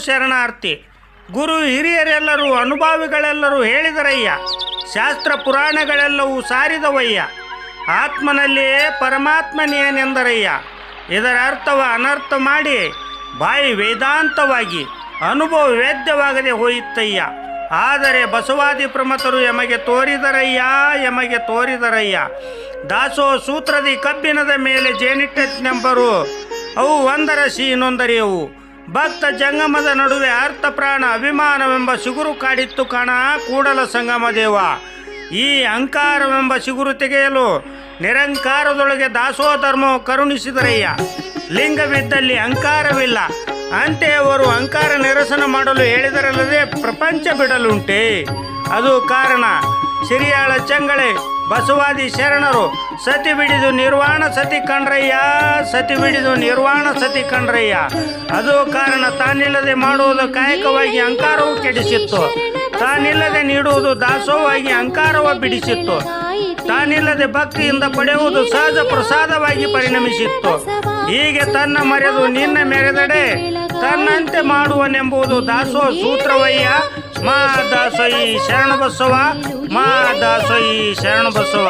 ಶರಣಾರ್ಥಿ, ಗುರು ಹಿರಿಯರೆಲ್ಲರೂ, ಅನುಭಾವಿಗಳೆಲ್ಲರೂ ಹೇಳಿದರಯ್ಯ, ಶಾಸ್ತ್ರ ಪುರಾಣಗಳೆಲ್ಲವೂ ಸಾರಿದವಯ್ಯ. ಆತ್ಮನಲ್ಲಿಯೇ ಪರಮಾತ್ಮನೇನೆಂದರಯ್ಯ. ಇದರ ಅರ್ಥವ ಅನರ್ಥ ಮಾಡಿ, ಬಾಯಿ ವೇದಾಂತವಾಗಿ, ಅನುಭವ ವೇದ್ಯವಾಗದೆ ಹೋಯಿತಯ್ಯ ಆದರೆ ಬಸವಾದಿ ಪ್ರಮತರು ಎಮಗೆ ತೋರಿದರಯ್ಯ ಎಮಗೆ ತೋರಿದರಯ್ಯ. ದಾಸೋ ಸೂತ್ರದಿ ಕಬ್ಬಿಣದ ಮೇಲೆ ಜೇನಿಟ್ಟೆಂಬರು ಅವು ಒಂದರಸಿ ಇನ್ನೊಂದರಿಯವು. ಭಕ್ತ ಜಂಗಮದ ನಡುವೆ ಅರ್ಥ ಪ್ರಾಣ ಅಭಿಮಾನವೆಂಬ ಸಿಗುರು ಕಾಡಿತ್ತು ಕಾಣ ಕೂಡಲ ಸಂಗಮ ದೇವ. ಈ ಅಹಂಕಾರವೆಂಬ ಸಿಗುರು ತೆಗೆಯಲು ನಿರಂಕಾರದೊಳಗೆ ದಾಸೋ ಧರ್ಮವು ಕರುಣಿಸಿದರಯ್ಯ. ಲಿಂಗವಿದ್ದಲ್ಲಿ ಅಹಂಕಾರವಿಲ್ಲ. ಅಂತೆ ಅವರು ಅಹಂಕಾರ ನಿರಸನ ಮಾಡಲು ಹೇಳಿದರಲ್ಲದೆ ಪ್ರಪಂಚ ಬಿಡಲುಂಟೆ. ಅದು ಕಾರಣ. ಸಿರಿಯಾಳ ಚಂಗಳೆ ಬಸವಾದಿ ಶರಣರು, ಸತಿ ಬಿಡಿದು ನಿರ್ವಾಣ ಸತಿ ಕಂಡ್ರಯ್ಯ ಸತಿ ಬಿಡಿದು ನಿರ್ವಾಣ ಸತಿ ಕಂಡ್ರಯ್ಯ ಅದು ಕಾರಣ ತಾನಿಲ್ಲದೆ ಮಾಡುವುದು ಕಾಯಕವಾಗಿ ಅಂಕಾರವು ಕೆಡಿಸಿತ್ತು. ತಾನಿಲ್ಲದೆ ನೀಡುವುದು ದಾಸೋವಾಗಿ ಅಂಕಾರವ ಬಿಡಿಸಿತ್ತು. ತಾನಿಲ್ಲದೆ ಭಕ್ತಿಯಿಂದ ಪಡೆಯುವುದು ಸಹಜ ಪ್ರಸಾದವಾಗಿ ಪರಿಣಮಿಸಿತ್ತು. ಹೀಗೆ ತನ್ನ ಮರೆದು ನಿನ್ನ ಮೆರೆದಡೆ ತನ್ನಂತೆ ಮಾಡುವನೆಂಬುದು ದಾಸೋ ಸೂತ್ರವಯ್ಯ. ಮಾ ದಾಸೋಯಿ ಶರಣ ಬಸವ ಮಾ ದಾಸೋಯಿ ಶರಣ ಬಸವ